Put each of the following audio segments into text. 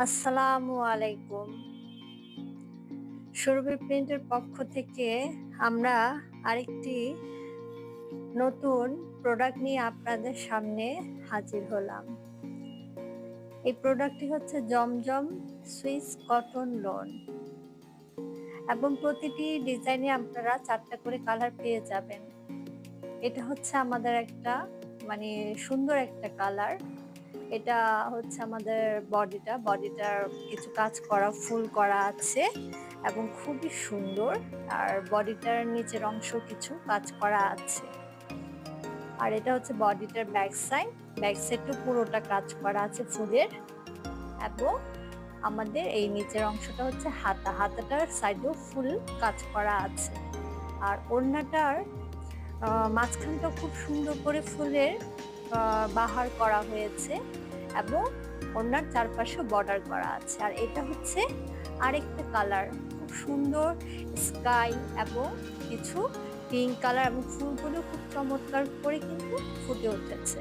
আসসালামু আলাইকুম। সুরভি প্রিন্টের পক্ষ থেকে আমরা আরেকটি নতুন প্রোডাক্ট নিয়ে আপনাদের সামনে হাজির হলাম। এই প্রোডাক্টটি হচ্ছে জমজম সুইস কটন লোন। এবং প্রতিটি ডিজাইনে আপনারা চারটা করে কালার পেয়ে যাবেন। এটা হচ্ছে আমাদের একটা মানে সুন্দর একটা কালার। এটা হচ্ছে আমাদের বডিটা। বডিটার কিছু কাজ করা, ফুল করা আছে এবং খুবই সুন্দর। আর বডিটার নিচের অংশ কিছু কাজ করা আছে। আর এটা হচ্ছে বডিটার ব্যাক সাইড। ব্যাক সাইডটা পুরোটা কাজ করা আছে ফুলের। এবং আমাদের এই নিচের অংশটা হচ্ছে হাতা। হাতাটার সাইডেও ফুল কাজ করা আছে। আর ওড়নাটার মাঝখানটা খুব সুন্দর করে ফুলের বাহার করা হয়েছে। এবং ওনার চারপাশে বর্ডার করা আছে। আর এটা হচ্ছে আরেকটা কালার খুব সুন্দর স্কাই এবং কিছু পিঙ্ক কালার এবং ফুলগুলো খুব চমৎকার করে কিন্তু ফুটে উঠেছে।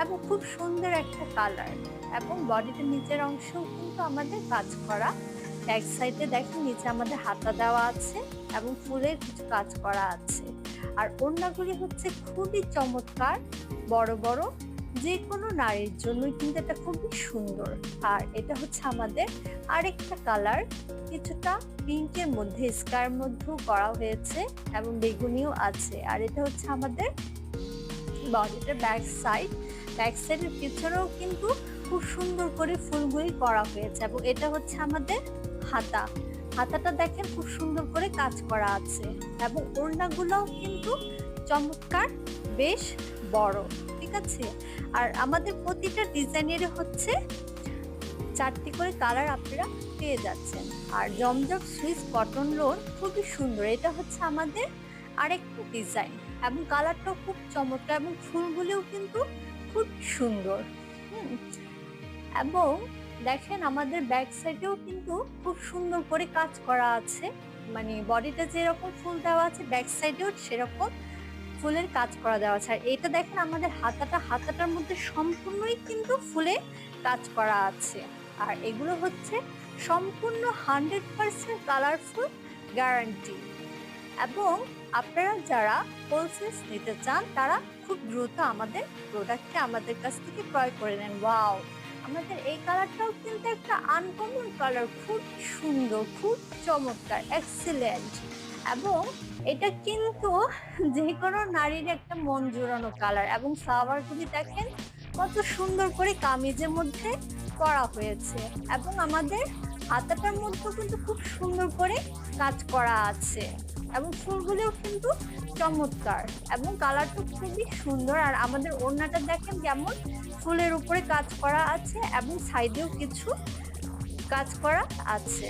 এবং খুব সুন্দর একটা কালার এবং বডিটার নিচের অংশও কিন্তু আমাদের কাজ করা। এক সাইডে দেখেন নিচে আমাদের হাতা দেওয়া আছে এবং ফুলের কিছু কাজ করা আছে। আর ওড়নাগুলি হচ্ছে খুবই চমৎকার, বড় বড় যে কোনো নারীর জন্যই কিন্তু এটা খুবই সুন্দর। আর এটা হচ্ছে আমাদের আরেকটা কালার, কিছুটা পিঙ্কের মধ্যে স্কার মধ্যেও করা হয়েছে এবং বেগুনিও আছে। আর এটা হচ্ছে আমাদের বডিটার ব্যাক সাইড। ব্যাক সাইডের পিছনেও কিন্তু খুব সুন্দর করে ফুলগুলি করা হয়েছে এবং এটা হচ্ছে আমাদের হাতা। হাতাটা দেখেন খুব সুন্দর করে কাজ করা আছে এবং ওড়নাগুলোও কিন্তু চমৎকার, বেশ বড়, ঠিক আছে? আর আমাদের প্রতিটা ডিজাইনের হচ্ছে চারটি করে কালার আপনারা পেয়ে যাচ্ছেন। আর জমজম সুইস কটন লোন খুবই সুন্দর, এটা হচ্ছে আমাদের আরেকটা ডিজাইন। এবং কালারটাও খুব চমৎকার এবং ফুলগুলিও কিন্তু খুব সুন্দর এবং দেখেন আমাদের ব্যাক সাইডেও কিন্তু খুব সুন্দর করে কাজ করা আছে। মানে বডিটা যেরকম ফুল দেওয়া আছে, ব্যাক সাইডেও সেরকম ফুলের কাজ করা দেওয়া আছে। আর এটা দেখেন আমাদের হাতাটা, হাতাটার মধ্যে সম্পূর্ণই কিন্তু ফুলে কাজ করা আছে। আর এগুলো হচ্ছে সম্পূর্ণ হান্ড্রেড পার্সেন্ট কালারফুল গ্যারান্টি। এবং আপনারা যারা হোলসেলস নিতে চান, তারা খুব দ্রুত আমাদের প্রোডাক্টকে আমাদের কাছ থেকে ক্রয় করে নেন। ওয়াও! আমাদের এই কালারটাও কিন্তু একটা আনকমন কালার। খুব সুন্দর, খুব চমৎকার, এক্সিলেন্ট। এবং এটা কিন্তু যে কোনো নারীর একটা মন জোড়ানো কালার এবং ফ্লাওয়ারগুলি দেখেন কত সুন্দর করে কামিজের মধ্যে করা হয়েছে এবং আমাদের হাতাটার মধ্যেও কিন্তু খুব সুন্দর করে কাজ করা আছে এবং ফুলগুলিও কিন্তু চমৎকার এবং কালারটা খুবই সুন্দর আর আমাদের ওড়নাটা দেখেন যেমন ফুলের উপরে কাজ করা আছে এবং সাইডেও কিছু কাজ করা আছে।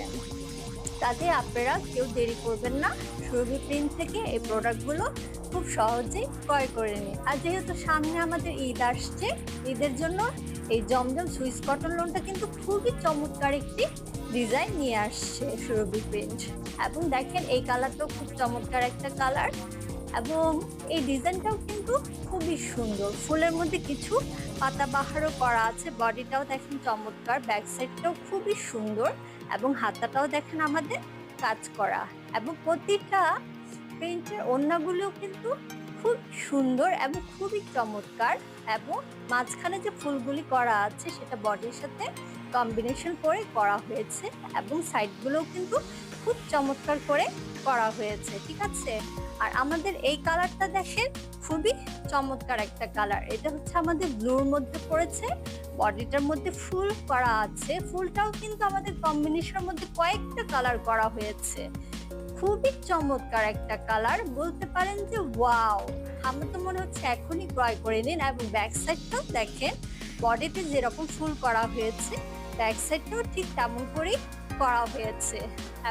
তাতে আপনারা কেউ দেরি করবেন না। সুরভি প্রিন্ট থেকে এই প্রোডাক্টগুলো খুব সহজেই ক্রয় করে নিন। আর যেহেতু সামনে আমাদের ঈদ আসছে, ঈদের জন্য এই জমজম সুইস কটন লোনটা কিন্তু খুবই চমৎকার একটি ডিজাইন নিয়ে আসছে সুরভি প্রিন্ট এবং দেখেন এই কালার তো খুব চমৎকার একটা কালার এবং এই ডিজাইনটাও কিন্তু খুবই সুন্দর। ফুলের মধ্যে কিছু পাতা বাহারও করা আছে, বডিটাও দেখেন চমৎকার, ব্যাক সাইডটাও খুবই সুন্দর এবং হাতাটাও দেখেন আমাদের কাজ করা এবং প্রতিটা প্রিন্টের ওড়নাগুলোও কিন্তু খুব সুন্দর এবং খুবই চমৎকার এবং মাঝখানে যে ফুলগুলি করা আছে সেটা বডির সাথে কম্বিনেশন করে করা হয়েছে এবং সাইডগুলোও কিন্তু খুব চমৎকার করে করা হয়েছে, ঠিক আছে? আর আমাদের এই কালারটা দেখেন, খুবই চমৎকার একটা কালার। এটা হচ্ছে আমাদের ব্লুর মধ্যে পড়েছে, বডিটার মধ্যে ফুল করা আছে। ফুলটাও কিন্তু আমাদের কম্বিনেশনের মধ্যে কয়েকটা কালার করা হয়েছে। খুবই চমৎকার একটা কালার। বলতে পারেন যে ওয়াও! আমার তো মনে হচ্ছে এখনই ক্রয় করে নিন এবং ব্যাক সাইডটাও দেখেন, বডিতে যেরকম ফুল করা হয়েছে, ব্যাক সাইডটাও ঠিক তেমন করেই করা হয়েছে।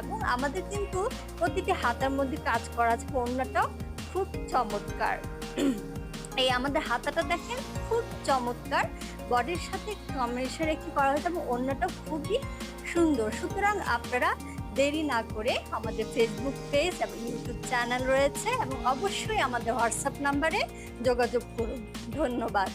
এবং আমাদের কিন্তু প্রতিটি হাতার মধ্যে কাজ করা আছে অন্যটাও খুব চমৎকার। এই আমাদের হাতাটা দেখেন, খুব চমৎকার। বডির সাথে কম্বিনেশন রেখে করা হয়েছে এবং অন্যটা খুবই সুন্দর। সুতরাং আপনারা দেরি না করে আমাদের ফেসবুক পেজ এবং ইউটিউব চ্যানেল রয়েছে এবং অবশ্যই আমাদের হোয়াটসঅ্যাপ নাম্বারে যোগাযোগ করুন। ধন্যবাদ।